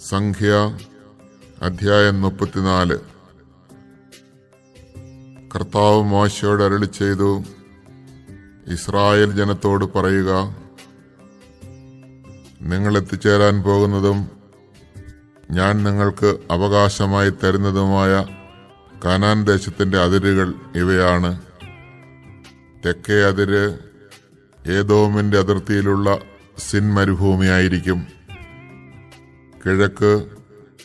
സംഖ്യ അധ്യായം മുപ്പത്തിനാല്. കർത്താവ് മോശയോട് അരളി ചെയ്തു ഇസ്രായേൽ ജനത്തോട് പറയുക നിങ്ങൾ എത്തിച്ചേരാൻ പോകുന്നതും ഞാൻ നിങ്ങൾക്ക് അവകാശമായി തരുന്നതുമായ കനാൻ ദേശത്തിന്റെ അതിരുകൾ ഇവയാണ്. തെക്കേ അതിര് ഏതോമിന്റെ അതിർത്തിയിലുള്ള സിൻ മരുഭൂമിയായിരിക്കും കിഴക്ക്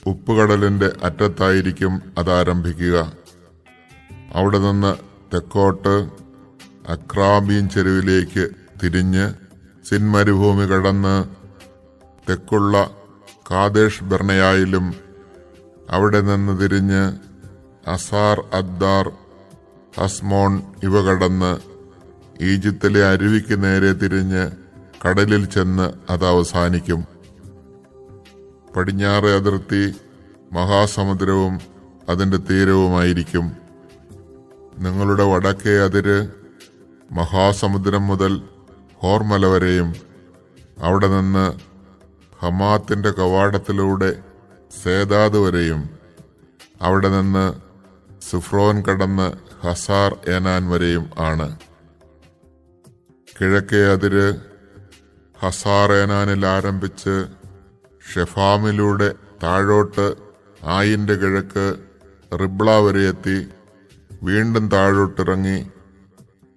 ഉപ്പുകടലിന്റെ അറ്റത്തായിരിക്കും അതാരംഭിക്കുക. അവിടെ നിന്ന് തെക്കോട്ട് അക്രാബീൻ ചെരുവിലേക്ക് തിരിഞ്ഞ് സിൻമരുഭൂമി കടന്ന് തെക്കുള്ള കാദേശ് ബർണയായിലും അവിടെ നിന്ന് തിരിഞ്ഞ് അസാർ അദ്ദാർ അസ്മോൺ ഇവ കടന്ന് ഈജിപ്തിലെ അരുവിക്ക് നേരെ തിരിഞ്ഞ് കടലിൽ ചെന്ന് അത് അവസാനിക്കും. പടിഞ്ഞാറ് അതിർത്തി മഹാസമുദ്രവും അതിന്റെ തീരവുമായിരിക്കും. നിങ്ങളുടെ വടക്കേ അതിര് മഹാസമുദ്രം മുതൽ ഹോർമല വരെയും അവിടെ നിന്ന് ഹമാത്തിന്റെ കവാടത്തിലൂടെ സേതാദ് വരെയും അവിടെ നിന്ന് സുഫ്രോൻ കടന്ന് ഹസാർ ഏനാൻ വരെയും ആണ്. കിഴക്കേ അതിര് ഹസാർ ഏനാനിൽ ആരംഭിച്ച് ഷെഫാമിലൂടെ താഴോട്ട് ആയിന്റെ കിഴക്ക് റിബ്ള വരെ എത്തി. വീണ്ടും താഴോട്ടിറങ്ങി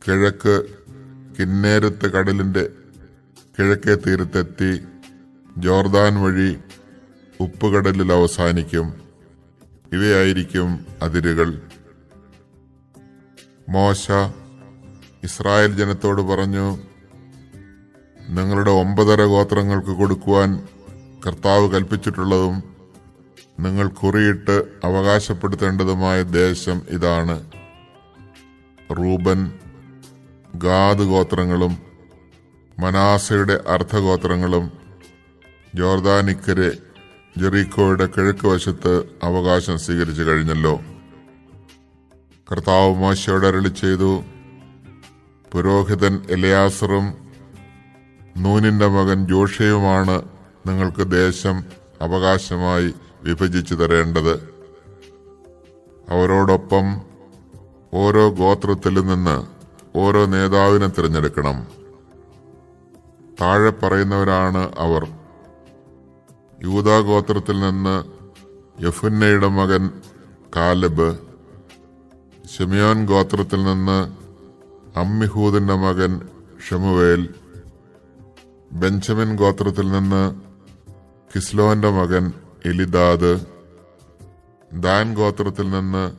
കിഴക്ക് കിന്നേരത്ത് കടലിന്റെ കിഴക്കേ തീരത്തെത്തി. ജോർദാൻ വഴി ഉപ്പുകടലിൽ അവസാനിക്കും. ഇവയായിരിക്കും അതിരുകൾ. മോശ ഇസ്രായേൽ ജനത്തോട് പറഞ്ഞു നിങ്ങളുടെ ഒമ്പതര ഗോത്രങ്ങൾക്ക് കൊടുക്കുവാൻ കർത്താവ് കൽപ്പിച്ചിട്ടുള്ളതും നിങ്ങൾ കുറിയിട്ട് അവകാശപ്പെടുത്തേണ്ടതുമായ ദേശം ഇതാണ്. റൂബൻ ഗാദ് ഗോത്രങ്ങളും മനാസയുടെ അർദ്ധഗോത്രങ്ങളും ജോർദാനിക്കരെ ജെറീക്കോയുടെ കിഴക്ക് വശത്ത് അവകാശം സ്വീകരിച്ചു കഴിഞ്ഞല്ലോ. കർത്താവ് മോശയോട് അരളി ചെയ്തു പുരോഹിതൻ എലയാസറും നൂനിന്റെ മകൻ ജോഷയുമാണ് നിങ്ങൾക്ക് ദേശം അവകാശമായി വിഭജിച്ചു തരേണ്ടത്. അവരോടൊപ്പം ഓരോ ഗോത്രത്തിൽ നിന്ന് ഓരോ നേതാവിനെ തിരഞ്ഞെടുക്കണം. താഴെ പറയുന്നവരാണ് അവർ. യൂതാ ഗോത്രത്തിൽ നിന്ന് യഫുന്നയുടെ മകൻ കാലബ് ഷെമിയോൻ ഗോത്രത്തിൽ നിന്ന് അമ്മിഹൂദിന്റെ മകൻ ഷമുവേൽ ബെഞ്ചമിൻ ഗോത്രത്തിൽ നിന്ന് കിസ്ലോന്റെ മകൻ എലിദാദ് ദാൻ ഗോത്രത്തിൽ നിന്ന്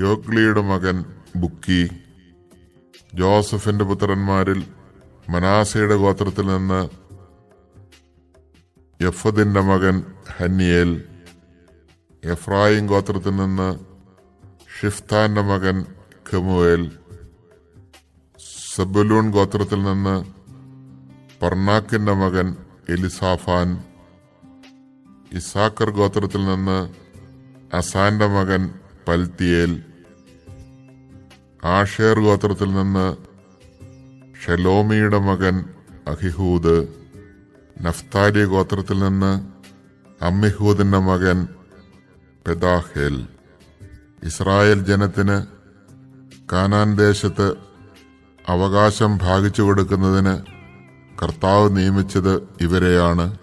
യോഗ്ലിയുടെ മകൻ ബുക്കി. ജോസഫിന്റെ പുത്രന്മാരിൽ മനാസയുടെ ഗോത്രത്തിൽ നിന്ന് യഫദിന്റെ മകൻ ഹന്നിയേൽ എഫ്രായിം ഗോത്രത്തിൽ നിന്ന് ഷിഫ്താന്റെ മകൻ ഖമുവേൽ സബുലൂൺ ഗോത്രത്തിൽ നിന്ന് പർണാക്കിന്റെ മകൻ എലിസാഫാൻ. ഇസാക്കർ ഗോത്രത്തിൽ നിന്ന് അസാന്റെ മകൻ പൽത്തിയേൽ ആഷേർ ഗോത്രത്തിൽ നിന്ന് ഷെലോമിയുടെ മകൻ അഹിഹൂദ് നഫ്താലി ഗോത്രത്തിൽ നിന്ന് അമ്മിഹൂദിന്റെ മകൻ പെദാഹേൽ. ഇസ്രായേൽ ജനത്തിന് കാനാൻ ദേശത്ത് അവകാശം ഭാഗിച്ചു കൊടുക്കുന്നതിന് കർത്താവ് നിയമിച്ചത് ഇവരെയാണ്.